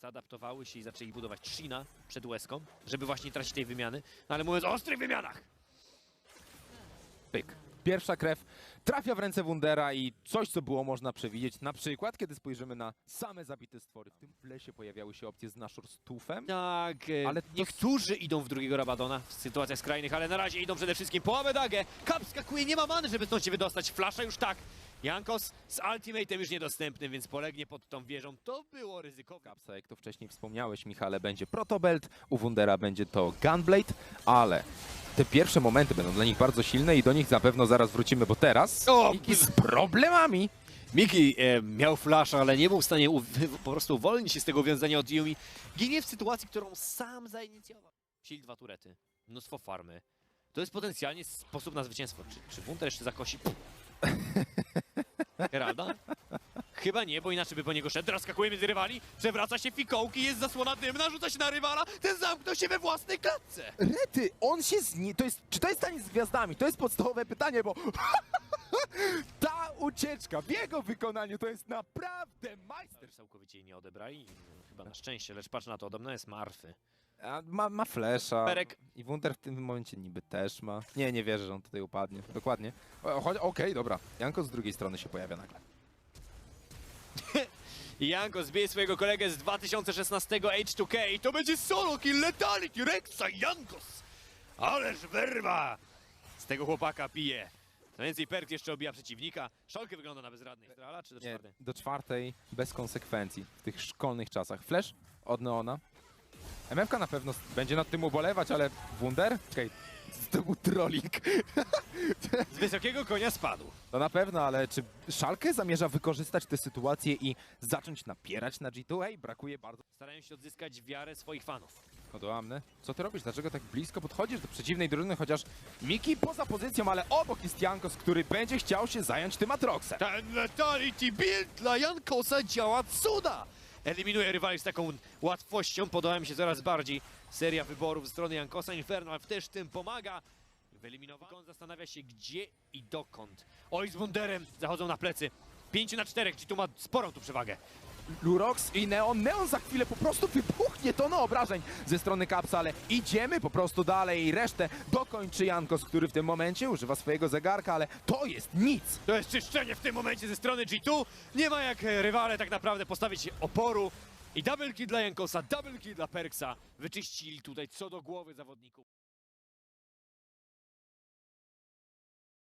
zaadaptowały się i zaczęli budować Shina przed łezką, żeby właśnie nie tracić tej wymiany. No ale mówiąc o ostrych wymianach, Pyk. Pierwsza krew trafia w ręce Wundera i coś, co było można przewidzieć. Na przykład, kiedy spojrzymy na same zabite stwory. W tym flesie pojawiały się opcje z Nashor z tufem. Tak, ale Ale to- niektórzy idą w drugiego Rabadona w sytuacjach skrajnych, ale na razie idą przede wszystkim po Abedagę. Kap skakuje, nie ma many, żeby stąd się wydostać. Flasza już tak. Jankos z ultimatem już niedostępnym, więc polegnie pod tą wieżą. To było ryzykowne. Kapsa, jak to wcześniej wspomniałeś, Michale, będzie Protobelt, u Wundera będzie to Gunblade, ale te pierwsze momenty będą dla nich bardzo silne i do nich na pewno zaraz wrócimy, bo teraz O, Miki z problemami. Miki e, miał flasza, ale nie był w stanie u, po prostu uwolnić się z tego wiązania od Yumi. Ginie w sytuacji, którą sam zainicjował. Sili dwa turety, mnóstwo farmy. To jest potencjalnie sposób na zwycięstwo. Czy, czy Wunter jeszcze zakosi? Pff. Heralda? Chyba nie, bo inaczej by po niego szedł. Teraz skakuje między rywali, przewraca się fikołki, jest zasłona dymna, rzuca się na rywala, ten zamknął się we własnej klatce. Rety, on się zni... To jest... Czy to jest taniec z gwiazdami? To jest podstawowe pytanie, bo ta ucieczka w jego wykonaniu to jest naprawdę majster. Całkowicie jej nie odebrali, chyba na szczęście, lecz patrz na to, podobno jest martwy. A, ma, ma flesza. Perek. I Wunder w tym momencie niby też ma. Nie, nie wierzę, że on tutaj upadnie. Dokładnie. Okej, dobra. Janko z drugiej strony się pojawia nagle. Janko zbije swojego kolegę z 2016 H2K i to będzie solo kill Letality Rexa Jankos! Ależ werwa! Z tego chłopaka pije. Co więcej, Perk jeszcze obija przeciwnika. Szolkę wygląda na bezradnej. Strala czy do Nie, czwartej? do czwartej bez konsekwencji w tych szkolnych czasach. Flash od Neona. MFK na pewno będzie nad tym ubolewać, ale Wunder? Okej, to był trolling. Z wysokiego konia spadł. To na pewno, ale czy Szalkę zamierza wykorzystać tę sytuację i zacząć napierać na G2? Ej, brakuje bardzo. Starają się odzyskać wiarę swoich fanów. Odołamny. Co ty robisz? Dlaczego tak blisko podchodzisz do przeciwnej drużyny, chociaż Miki poza pozycją, ale obok jest Jankos, który będzie chciał się zająć tym Atroxem. Ten Letality Build dla Jankosa działa cuda! Eliminuje rywali z taką łatwością, podoba mi się coraz bardziej. Seria wyborów ze strony Jankosa, Infernal też tym pomaga. Wyeliminował. On zastanawia się gdzie i dokąd. Oj, z Wunderem zachodzą na plecy. 5 na 4, czyli tu ma sporą tu przewagę. Lurox i Neon. Neon za chwilę po prostu wybuchnie to na obrażeń ze strony Kapsa, ale idziemy po prostu dalej i resztę dokończy Jankos, który w tym momencie używa swojego zegarka, ale to jest nic. To jest czyszczenie w tym momencie ze strony G2. Nie ma jak e, rywale tak naprawdę postawić oporu. I double kill dla Jankosa, double kill dla Perksa. Wyczyścili tutaj co do głowy zawodników.